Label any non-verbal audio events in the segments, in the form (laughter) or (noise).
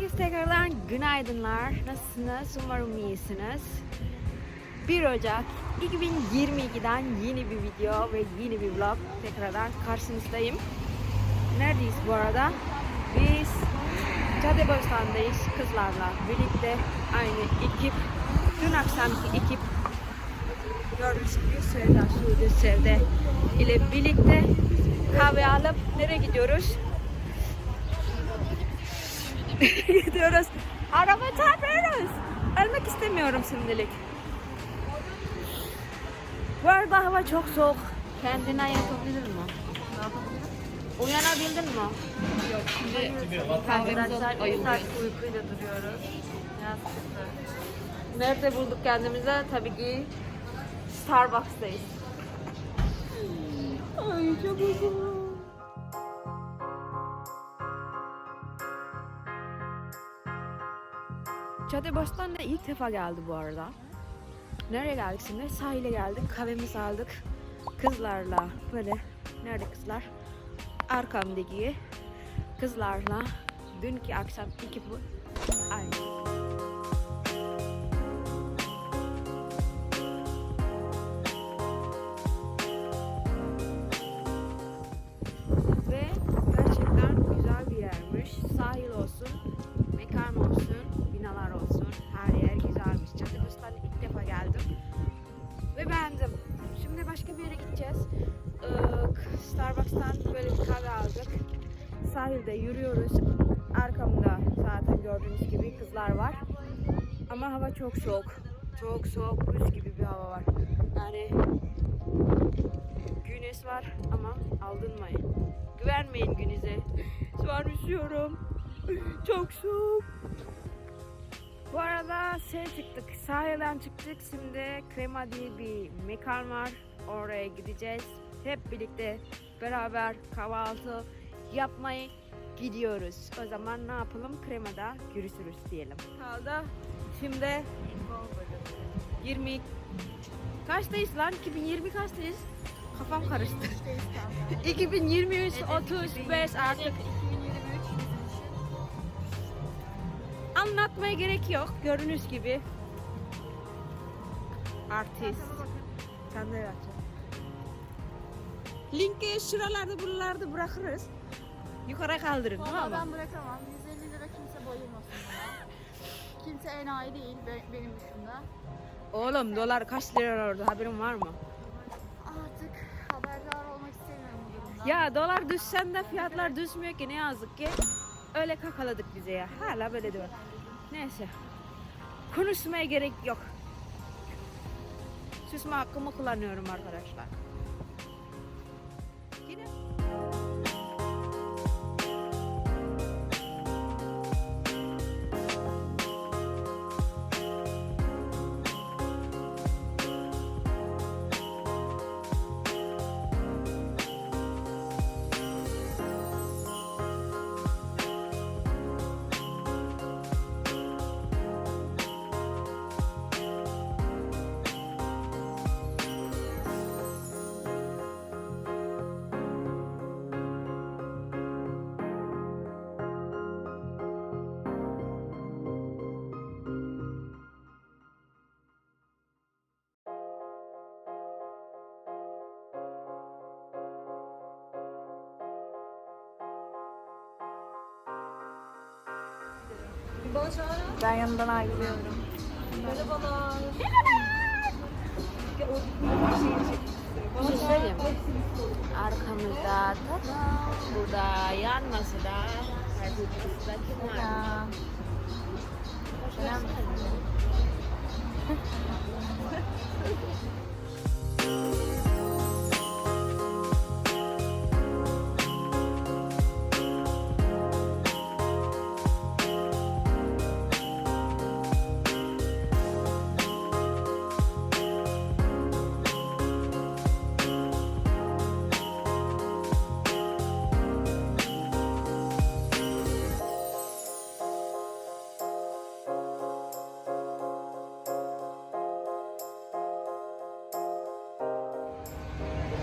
Herkese tekrardan günaydınlar. Nasılsınız? Umarım iyisiniz. 1 Ocak 2022'den yeni bir video ve yeni bir vlog tekrardan karşınızdayım. Neredeyiz bu arada? Biz Caddebostan'dayız kızlarla birlikte aynı ekip. Dün akşamki ekip gördüğünüz gibi Sevda, Suudi, Sevde ile birlikte kahve alıp nereye gidiyoruz? (laughs) gidiyoruz. Araba çarpıyoruz. Ölmek istemiyorum şimdilik. Bu arada hava çok soğuk. Kendine yapabilir mi? Uyanabildin mi? Yok şimdi kahvemizi alıp ayılıyoruz. uykuyla duruyoruz. Biraz sıkıntı. Nerede bulduk kendimize? Tabii ki Starbucks'tayız. Ay çok uzun. Caddebostan'da ilk defa geldi bu arada. Nereye geldik şimdi? Sahile geldik. Kahvemizi aldık. Kızlarla böyle. Nerede kızlar? Arkamdaki kızlarla dünkü akşam iki bu aynı. Starbucks'tan böyle bir kahve aldık. Sahilde yürüyoruz. Arkamda zaten gördüğünüz gibi kızlar var. Ama hava çok soğuk. Çok soğuk, buz gibi bir hava var. Yani güneş var ama aldırmayın. Güvenmeyin güneşe. Şu an üşüyorum. Çok soğuk. Bu arada şey çıktık, sahilden çıktık. Şimdi Krema diye bir mekan var. Oraya gideceğiz. Hep birlikte beraber kahvaltı yapmayı gidiyoruz. O zaman ne yapalım? Kremada görüşürüz diyelim. Kaldı. Şimdi 20 kaçtayız lan? 2020 kaçtayız? Kafam karıştı. (laughs) 2023 35 artık anlatmaya gerek yok. Gördüğünüz gibi artist. Sen de. Linki şuralarda buralarda bırakırız. Yukarı kaldırın Vallahi tamam mı? ben bırakamam. 150 lira kimse bayılmasın bana. Kimse enayi değil be- benim dışında. Oğlum dolar kaç lira orada haberin var mı? Artık haberdar olmak istemiyorum bu durumdan. Ya dolar düşsen de fiyatlar düşmüyor ki ne yazık ki. Öyle kakaladık bize ya. Hala böyle diyor. Neyse. Konuşmaya gerek yok. Susma hakkımı kullanıyorum arkadaşlar. Ben yanından ayrılıyorum. Bir şey söyleyeyim. Arkamızda ta burada yan masada karşımızda kim var? Selam. (laughs)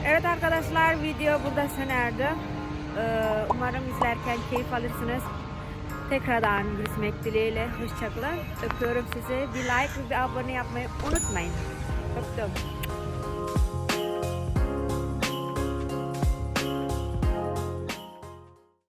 Evet arkadaşlar video burada sona erdi. Ee, umarım izlerken keyif alırsınız. Tekrardan görüşmek dileğiyle. Hoşçakalın. Öpüyorum sizi. Bir like ve bir abone yapmayı unutmayın. Öptüm.